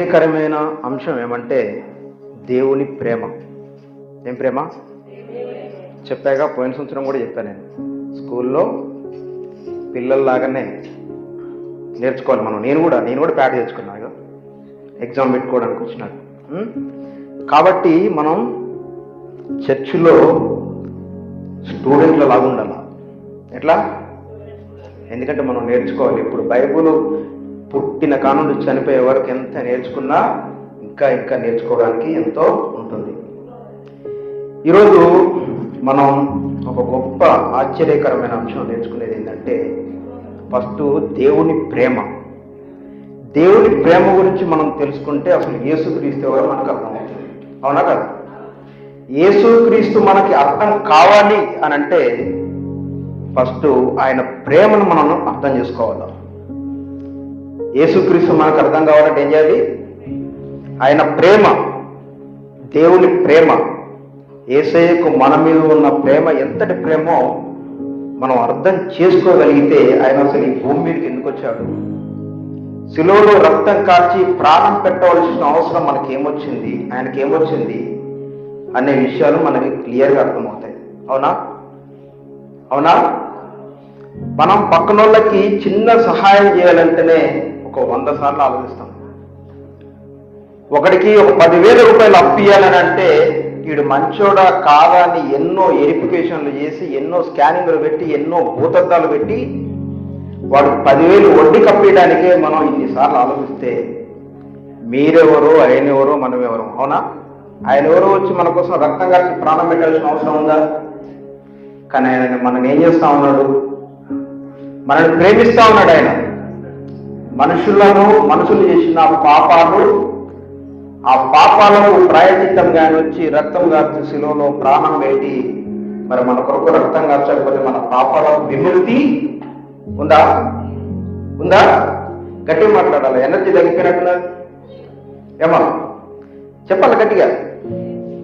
ఆశ్చర్యకరమైన అంశం ఏమంటే దేవుని ప్రేమ. ఏం ప్రేమ? చెప్పాగా పోయిన సంవత్సరం కూడా చెప్తాను నేను. స్కూల్లో పిల్లల్లాగానే నేర్చుకోవాలి మనం. నేను కూడా నేను కూడా ప్యాట్ తెచ్చుకున్నాను ఎగ్జామ్ పెట్టుకోవడానికి వచ్చినాక. కాబట్టి మనం చర్చిలో స్టూడెంట్ల లాగా ఉండాలి? ఎట్లా? ఎందుకంటే మనం నేర్చుకోవాలి. ఇప్పుడు బైబుల్ పుట్టిన కానుండి చనిపోయే వరకు ఎంత నేర్చుకున్నా ఇంకా ఇంకా నేర్చుకోవడానికి ఎంతో ఉంటుంది. ఈరోజు మనం ఒక గొప్ప ఆశ్చర్యకరమైన అంశం నేర్చుకునేది ఏంటంటే ఫస్ట్ దేవుని ప్రేమ. దేవుని ప్రేమ గురించి మనం తెలుసుకుంటే అసలు యేసుక్రీస్తు ఎవరు మనకు అర్థమవుతుంది అవునా కదా? యేసుక్రీస్తు మనకి అర్థం కావాలి అని అంటే ఫస్ట్ ఆయన ప్రేమను మనం అర్థం చేసుకోవాలి. యేసుక్రీస్తు మనకు అర్థం కావాలంటే ఏం చేయాలి? ఆయన ప్రేమ దేవుని ప్రేమ ఏసయ్యకు మన మీద ఉన్న ప్రేమ ఎంతటి ప్రేమో మనం అర్థం చేసుకోగలిగితే ఆయన అసలు ఈ భూమి మీదకి ఎందుకు వచ్చాడు? శిలువలో రక్తం కాచి ప్రాణం పెట్టవలసిన అవసరం మనకి ఏమొచ్చింది ఆయనకి ఏమొచ్చింది అనే విషయాలు మనకి క్లియర్గా అర్థమవుతాయి. అవునా? అవునా? మనం పక్కనోళ్ళకి చిన్న సహాయం చేయాలంటేనే ఒక వంద సార్లు ఆలోచిస్తాం. ఒకడికి ఒక పదివేల రూపాయలు అప్పు ఇవ్వాలని అంటే వీడు మంచోడా కాదా అని ఎన్నో వెరిఫికేషన్లు చేసి ఎన్నో స్కానింగ్లు పెట్టి ఎన్నో భూతద్దాలు పెట్టి వాడు పదివేలు వడ్డీ కప్పేయడానికే మనం ఇన్నిసార్లు ఆలోచిస్తే మీరెవరో ఆయన ఎవరో మనం ఎవరు అవునా? ఆయన ఎవరో వచ్చి మన కోసం రక్తం కలిసి ప్రాణం పెట్టాల్సిన అవసరం ఉందా? కానీ ఆయన మనం ఏం చేస్తా ఉన్నాడు? మనల్ని ప్రేమిస్తా ఉన్నాడు ఆయన. మనుషులను మనుషులు చేసిన పాపాలు ఆ పాపాలకు ప్రాయచిత్తంగా ఆయన వచ్చి రక్తం గార్చి శిలువలో ప్రాణం వేటి మరి మన కొరకు రక్తం గార్చకపోతే మన పాపాలకు విముక్తి ఉందా? ఉందా? గట్టిగా మాట్లాడాలి? ఎనర్జీ తగ్గిపోయినట్టున్నది ఏమా? చెప్పాలి గట్టిగా?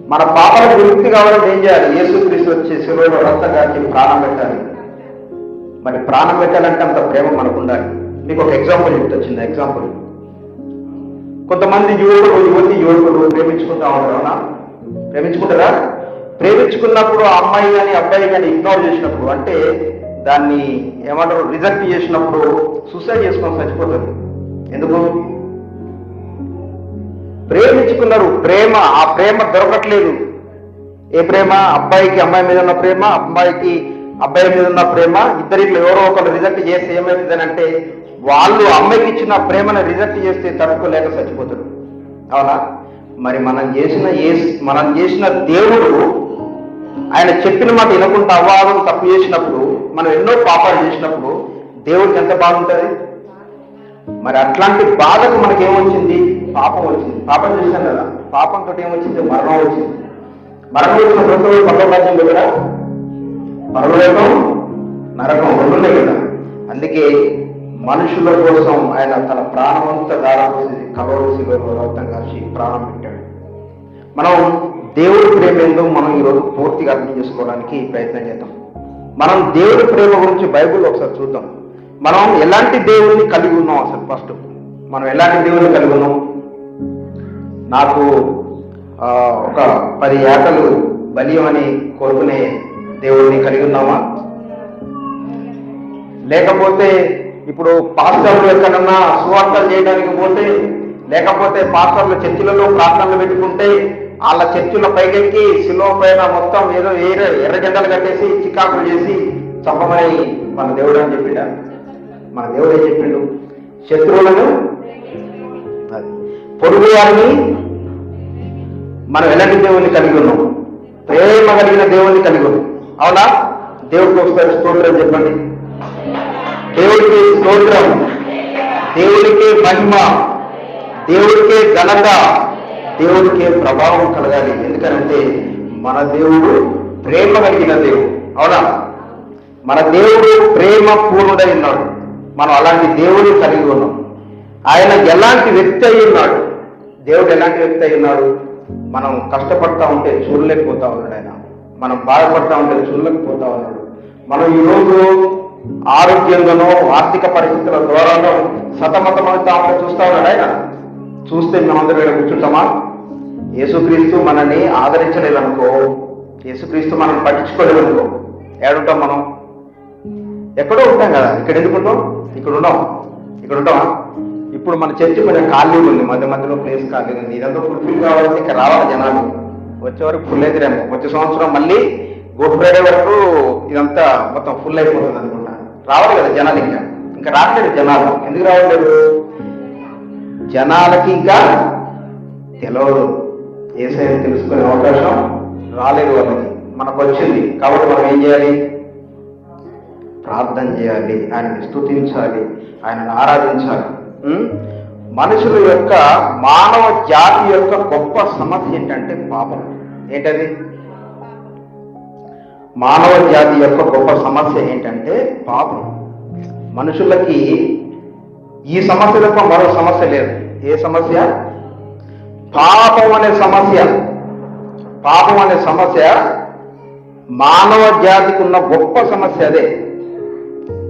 మన పాపాలకు విముక్తి కావాలంటే ఏం చేయాలి? యేసుక్రీస్తు వచ్చి శిలువలో రక్తం గార్చి ప్రాణం పెట్టాలి. మరి ప్రాణం పెట్టాలంటే అంత ప్రేమ మనకు ఉండాలి. మీకు ఒక ఎగ్జాంపుల్ చెప్తొచ్చింది ఎగ్జాంపుల్ కొంతమంది యువకుడు యువతి యువకుడు ప్రేమించుకుంటా ఉంటారు ప్రేమించుకుంటారా? ప్రేమించుకున్నప్పుడు ఆ అమ్మాయి కానీ అబ్బాయి కానీ ఇగ్నోర్ చేసినప్పుడు అంటే దాన్ని ఏమంటారు రిజెక్ట్ చేసినప్పుడు సూసైడ్ చేసుకొని చచ్చిపోతుంది ఎందుకు? ప్రేమించుకున్నారు ప్రేమ ఆ ప్రేమ దొరకట్లేదు. ఏ ప్రేమ? అబ్బాయికి అమ్మాయి మీద ఉన్న ప్రేమ అమ్మాయికి అబ్బాయి మీద ఉన్న ప్రేమ ఇద్దరిలో ఎవరో ఒకరు రిజెక్ట్ చేస్తే ఏమవుతుందని అంటే వాళ్ళు అమ్మాయికి ఇచ్చిన ప్రేమను రిజెక్ట్ చేస్తే తట్టుకోలేక చచ్చిపోతారు. అవునా? మరి మనం చేసిన ఏ మనం చేసిన దేవుడు ఆయన చెప్పిన మాట వినకుండా అవాదం తప్పు చేసినప్పుడు మనం ఎన్నో పాపాలు చేసినప్పుడు దేవుడికి ఎంత బాగుంటుంది మరి అట్లాంటి బాధకు మనకేమొచ్చింది? పాపం వచ్చింది. పాపం చేశాం కదా? పాపంతో ఏమొచ్చింది? మరణం వచ్చింది. మరణం వచ్చిన ప్రతి పర్వరాజ్యం కదా పరలోకం నరకం రెండునే కదా. అందుకే మనుషుల కోసం ఆయన తన ప్రాణమంతా దారాపోసి కలవలసిలో రక్తం కాసి ప్రాణం పెట్టాడు. మనం దేవుడి ప్రేమ ఏందో మనం ఈరోజు పూర్తిగా అర్థం చేసుకోవడానికి ప్రయత్నం చేద్దాం. మనం దేవుడి ప్రేమ గురించి బైబుల్ ఒకసారి చూద్దాం. మనం ఎలాంటి దేవుడిని కలిగి ఉన్నాం అసలు ఫస్ట్? మనం ఎలాంటి దేవుడిని కలిగి ఉన్నాం? నాకు ఒక పది ఏకలు అని కోరుకునే దేవుడిని కలిగి ఉన్నామా లేకపోతే ఇప్పుడు పాస్టర్లు ఎక్కడన్నా సువార్తలు చేయడానికి పోతే లేకపోతే పాస్టర్లు చర్చిలలో ప్రార్థనలు పెట్టుకుంటే వాళ్ళ చర్చిల పైకెక్కి శిలో పైన మొత్తం ఏదో ఏరే ఎర్రగడ్డలు కట్టేసి చికాకులు చేసి చంపమని మన దేవుడు అని చెప్పిండా? మన దేవుడు ఏం చెప్పిండు? శత్రువులను అది. పొరుగు వారిని మనం ఎలాంటి దేవుణ్ణి కలిగి ఉన్నాం? ప్రేమ కలిగిన దేవుణ్ణి కలిగి ఉన్నాం. అవునా? దేవుడికి ఒకసారి స్తోత్రం చెప్పండి. దేవుడికి స్తోత్రం. దేవుడికే మహిమ. దేవుడికే ఘనత. దేవుడికే ప్రభావం కలగాలి. ఎందుకంటే మన దేవుడు ప్రేమ కలిగిన దేవుడు. అవునా? మన దేవుడు ప్రేమ పూర్ణుడై ఉన్నాడు. మనం అలాంటి దేవుడు కలిగి ఉన్నాం. ఆయన ఎలాంటి వ్యక్తి అయి ఉన్నాడు? దేవుడు ఎలాంటి వ్యక్తి అయి ఉన్నాడు? మనం కష్టపడతా ఉంటే చూడలేకపోతా ఉన్నాడు ఆయన. మనం బాధపడతా ఉంటే చూడలేకపోతా ఉన్నాడు. మనం ఈరోజు ఆరోగ్యంగానో ఆర్థిక పరిస్థితుల ద్వారానో సతమతమవుతా ఉంటే చూస్తా ఉన్నాడు ఆయన. చూస్తే మేమందరం ఇక్కడ కూర్చుంటామా? యేసుక్రీస్తు మనల్ని ఆదరించలేదనుకో యేసుక్రీస్తు మనం పట్టించుకోలేదనుకో ఏడుంటాం మనం? ఎక్కడో ఉంటాం కదా ఇక్కడ ఎందుకుంటాం ఇక్కడ ఉన్నాం. ఇక్కడ ఉంటామా? ఇప్పుడు మన చర్చి కొంచెం ఖాళీ ఉంది మధ్య మధ్యలో ప్లేస్ ఖాళీ ఉంది. ఇదంతా ఫుల్ఫిల్ కావాలంటే ఇక్కడ రావాలి జనాలు. వచ్చే వరకు ఫుల్ అయితేనేమో. వచ్చే సంవత్సరం మళ్ళీ గుడ్ ఫ్రైడే వరకు ఇదంతా మొత్తం ఫుల్ అయిపోతుంది అనుకుంటా. రావాలి కదా జనాలు ఇంకా. ఇంకా రావట్లేదు జనాలు. ఎందుకు రావట్లేదు? జనాలకి ఇంకా తెలవదు. ఏసైనా తెలుసుకునే అవకాశం రాలేదు వాళ్ళకి. మనకు వచ్చింది. కాబట్టి మనం ఏం చేయాలి? ప్రార్థన చేయాలి. ఆయనని స్తుతించాలి. ఆయనను ఆరాధించాలి. మనుషుల యొక్క మానవ జాతి యొక్క గొప్ప సమస్య ఏంటంటే పాపం. ఏంటది? మానవ జాతి యొక్క గొప్ప సమస్య ఏంటంటే పాపం. మనుషులకి ఈ సమస్య తప్ప మరో సమస్య లేదు. ఏ సమస్య? పాపం అనే సమస్య. పాపం అనే సమస్య మానవ జాతికి ఉన్న గొప్ప సమస్య అదే.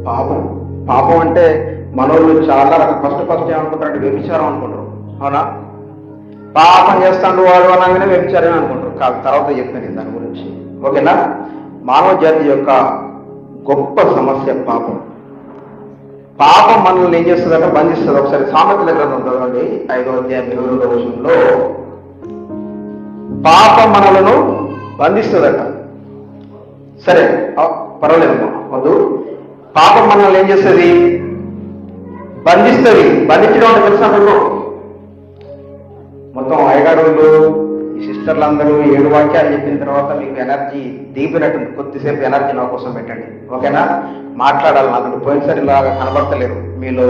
పాపం. పాపం అంటే మనోళ్ళు చాలా రకాల ఫస్ట్ ఫస్ట్ ఏమనుకుంటారు వ్యభిచారం అనుకుంటారు. అవునా? పాపం చేస్తాడు వాడు అనగానే వ్యభిచారం అనుకుంటారు. కాదు తర్వాత చెప్తాను దాని గురించి. ఓకేనా? మానవ జాతి యొక్క గొప్ప సమస్య పాపం. పాపం మనల్ని ఏం చేస్తుందంటే బంధిస్తుంది ఒకసారి సామెతల గ్రంథం చదవండి. ఐదో అధ్యాయం ఇరవై రోజుల్లో పాపం మనలను బంధిస్తుందట. సరే పర్వాలేదు వద్దు. పాపం మనల్ని ఏం చేస్తుంది? బంధిస్తుంది. బంధించడం అంటే తెలుసా మొత్తం అయ్యగారులు సిస్టర్లు అందరూ ఏడు వాక్యాలు చెప్పిన తర్వాత మీకు ఎనర్జీ దిగిపోయినట్టుంది. కొద్దిసేపు ఎనర్జీ నా కోసం పెట్టండి. ఓకేనా? మాట్లాడాలి నాకు పోయినసారి ఇలాగా కనబడతలేరు మీలో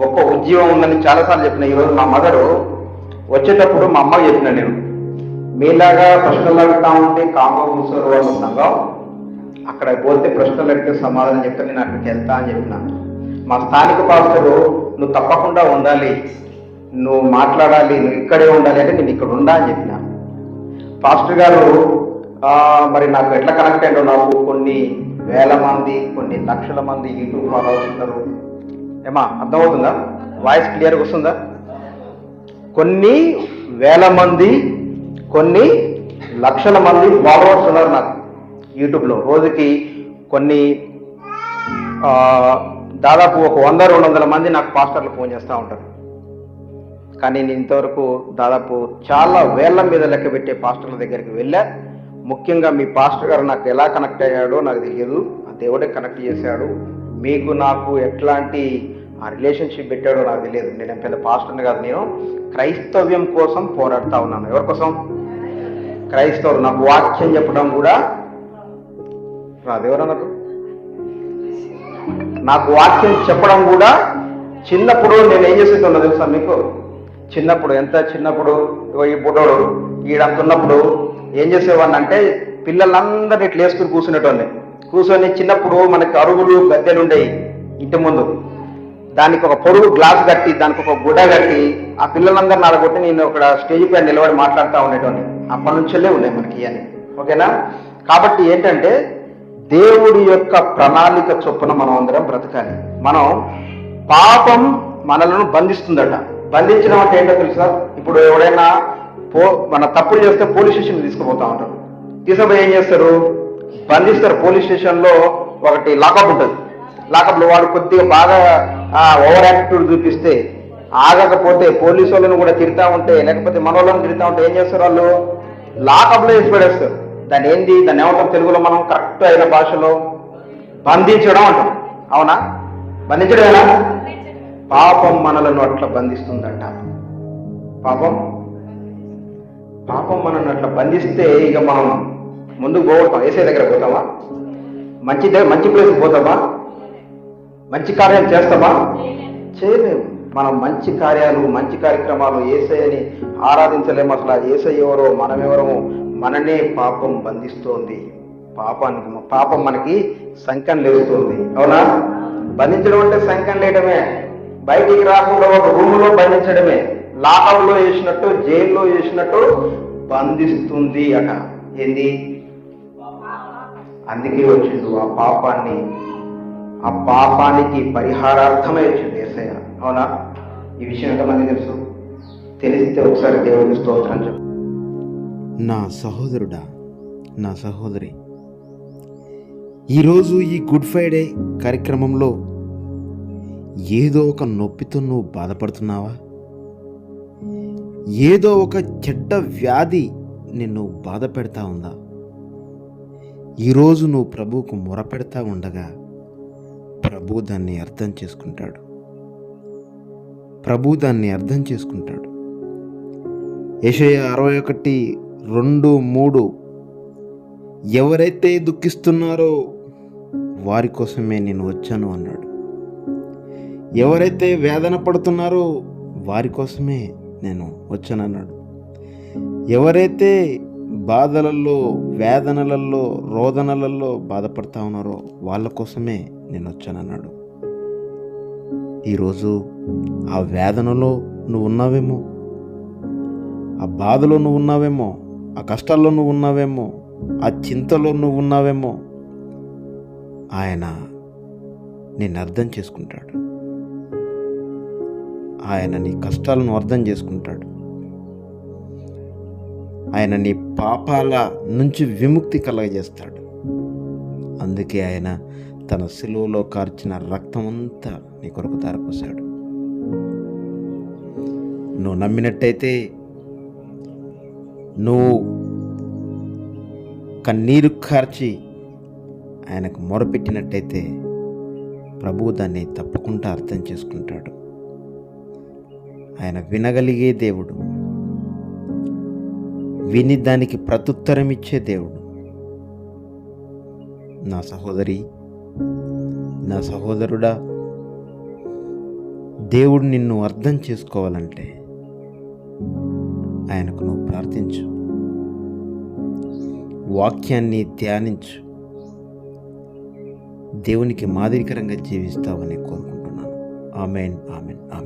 గొప్ప ఉద్యోగం ఉందని చాలాసార్లు చెప్పిన ఈరోజు మా మదరు వచ్చేటప్పుడు మా అమ్మకి చెప్పిన నేను మీలాగా ప్రశ్నలు అడుగుతా ఉంటే కామ కూర్చోరు వాళ్ళ సంఘం అక్కడ పోతే ప్రశ్నలు అడిగితే సమాధానం చెప్తే నేను అక్కడికి వెళ్తా అని చెప్పిన. మా స్థానిక పాస్టరు నువ్వు తప్పకుండా ఉండాలి. నువ్వు మాట్లాడాలి. నువ్వు ఇక్కడే ఉండాలి అంటే నేను ఇక్కడ ఉండా అని చెప్పిన. పాస్టర్ గారు మరి నాకు ఎట్లా కనెక్ట్ అయ్యాడో నాకు కొన్ని వేల మంది కొన్ని లక్షల మంది యూట్యూబ్ ఫాలోవర్స్ ఉన్నారు. ఏమా అర్థమవుతుందా? వాయిస్ క్లియర్గా వస్తుందా? కొన్ని వేల మంది కొన్ని లక్షల మంది ఫాలోవర్స్ ఉన్నారు నాకు యూట్యూబ్లో. రోజుకి కొన్ని దాదాపు ఒక వంద రెండు వందల మంది నాకు పాస్టర్లు ఫోన్ చేస్తూ ఉంటారు. కానీ నేను ఇంతవరకు దాదాపు చాలా వేళ్ళ మీద లెక్క పెట్టే పాస్టర్ల దగ్గరికి వెళ్ళా. ముఖ్యంగా మీ పాస్టర్ గారు నాకు ఎలా కనెక్ట్ అయ్యాడో నాకు తెలియదు. ఆ దేవుడే కనెక్ట్ చేశాడు. మీకు నాకు ఎట్లాంటి ఆ రిలేషన్షిప్ పెట్టాడో నాకు తెలియదు. నేను పెద్ద పాస్టర్ని కాదు నేను క్రైస్తవ్యం కోసం పోరాడుతా ఉన్నాను. ఎవరి కోసం? క్రైస్తవులు. నాకు వాక్యం చెప్పడం కూడా రాదు. ఎవరా నాకు నాకు వాక్యం చెప్పడం కూడా చిన్నప్పుడు నేను ఏం చేసేస్తున్నా తెలుసా మీకు? చిన్నప్పుడు ఎంత చిన్నప్పుడు ఈ బుడ్డోడు ఈడంత ఉన్నప్పుడు ఏం చేసేవాడిని అంటే పిల్లలందరినీ ఇట్లా వేసుకుని కూర్చునేటోడిని. కూర్చొని చిన్నప్పుడు మనకి అరుగులు గద్దెలు ఉండేవి ఇంటి ముందు. దానికి ఒక పొడుగు గ్లాస్ కట్టి దానికి ఒక గుడ్డ కట్టి ఆ పిల్లలందరిని అడగొట్టి నేను ఒక స్టేజ్ పైన నిలబడి మాట్లాడుతూ ఉండేటోని అప్పటి నుంచెల్లే ఉన్నాయి మనకి అని ఓకేనా? కాబట్టి ఏంటంటే దేవుడి యొక్క ప్రణాళిక చొప్పున మనం అందరం బ్రతకాలి. మనం పాపం మనలను బంధిస్తుందట. బంధించడం అంటే ఏంటో తెలుసా? ఇప్పుడు ఎవడైనా పో మన తప్పులు చేస్తే పోలీస్ స్టేషన్ తీసుకుపోతా ఉంటారు తీసుకుపోయి ఏం చేస్తారు? బంధిస్తారు పోలీస్ స్టేషన్లో ఒకటి లాకప్ ఉంటుంది. లాకప్లో వాడు కొద్దిగా బాగా ఓవర్ యాటిట్యూడ్ చూపిస్తే ఆగకపోతే పోలీసు వాళ్ళని కూడా తిడతా ఉంటే లేకపోతే మన వాళ్ళని తిడతా ఉంటే ఏం చేస్తారు వాళ్ళు? లాకప్లో వేసి పడేస్తారు దాన్ని ఏంది? దాన్ని ఏమంటాం తెలుగులో మనం? కరెక్ట్ అయిన భాషలో బంధించడం అంటాం. అవునా? బంధించడమేనా పాపం మనలను అట్లా బంధిస్తుందంట. పాపం? పాపం మనల్ని అట్లా బంధిస్తే ఇక మనం ముందుకు పోతాం ఏసే దగ్గర పోతామా? మంచి మంచి ప్లేస్కి పోతామా? మంచి కార్యాలు చేస్తామా? చేయలేము. మనం మంచి కార్యాలు మంచి కార్యక్రమాలు ఏసయ్యని ఆరాధించలేము అసలు. ఏసై ఎవరో మనం ఎవరో మననే పాపం బంధిస్తోంది. పాపానికి పాపం మనకి సంఖ్యను లేస్తుంది అవునా? బంధించడం అంటే సంఖ్యను లేయటమే. బయటికి రాకుండా ఒక రూములో బంధించడమే లాకప్లో వేసినట్టు జైల్లో వేసినట్టు బంధిస్తుంది అట. ఏంది? అందుకే వచ్చిండు ఆ పాపాన్ని. ఆ పాపానికి పరిహారార్థమే వచ్చింది ఏసయ్య. అవునా? ఈ విషయం ఎంతమంది తెలుసు? తెలిస్తే ఒకసారి దేవుడికి స్తోత్రం చెప్పు. నా సహోదరుడా నా సహోదరి ఈరోజు ఈ గుడ్ ఫ్రైడే కార్యక్రమంలో ఏదో ఒక నొప్పితో నువ్వు బాధపడుతున్నావా? ఏదో ఒక చెడ్డ వ్యాధి నిన్ను బాధ పెడతా ఉందా? ఈరోజు నువ్వు ప్రభువుకు మొరపెడతా ఉండగా ప్రభు దాన్ని అర్థం చేసుకుంటాడు. ప్రభు దాన్ని అర్థం చేసుకుంటాడు. యషయ అరవై ఒకటి రెండు మూడు. ఎవరైతే దుఃఖిస్తున్నారో వారి కోసమే నేను వచ్చాను అన్నాడు. ఎవరైతే వేదన పడుతున్నారో వారి కోసమే నేను వచ్చానన్నాడు. ఎవరైతే బాధలలో వేదనలలో రోదనలలో బాధపడతా ఉన్నారో వాళ్ళ కోసమే నేను వచ్చానన్నాడు. ఈరోజు ఆ వేదనలో నువ్వు ఉన్నావేమో? ఆ బాధలో నువ్వు ఉన్నావేమో? ఆ కష్టాల్లో నువ్వు ఉన్నావేమో? ఆ చింతలో నువ్వు ఉన్నావేమో? ఆయన నిన్ను అర్థం చేసుకుంటాడు. ఆయన నీ కష్టాలను అర్థం చేసుకుంటాడు. ఆయన నీ పాపాల నుంచి విముక్తి కలగజేస్తాడు. అందుకే ఆయన తన సిలువలో కార్చిన రక్తమంతా నీ కొరకు ధారపోసాడు నువ్వు నమ్మినట్టయితే నువ్వు కన్నీరు కార్చి ఆయనకు మొరపెట్టినట్టయితే ప్రభువు దాన్ని తప్పకుండా అర్థం చేసుకుంటాడు. ఆయన వినగలిగే దేవుడు. విని దానికి ప్రత్యుత్తరం ఇచ్చే దేవుడు. నా సహోదరి నా సహోదరుడా దేవుడు నిన్ను అర్థం చేసుకోవాలంటే ఆయనకు నువ్వు ప్రార్థించు. వాక్యాన్ని ధ్యానించు. దేవునికి మాదిరికరంగా జీవిస్తావని కోరుకుంటున్నాను. Amen amen amen.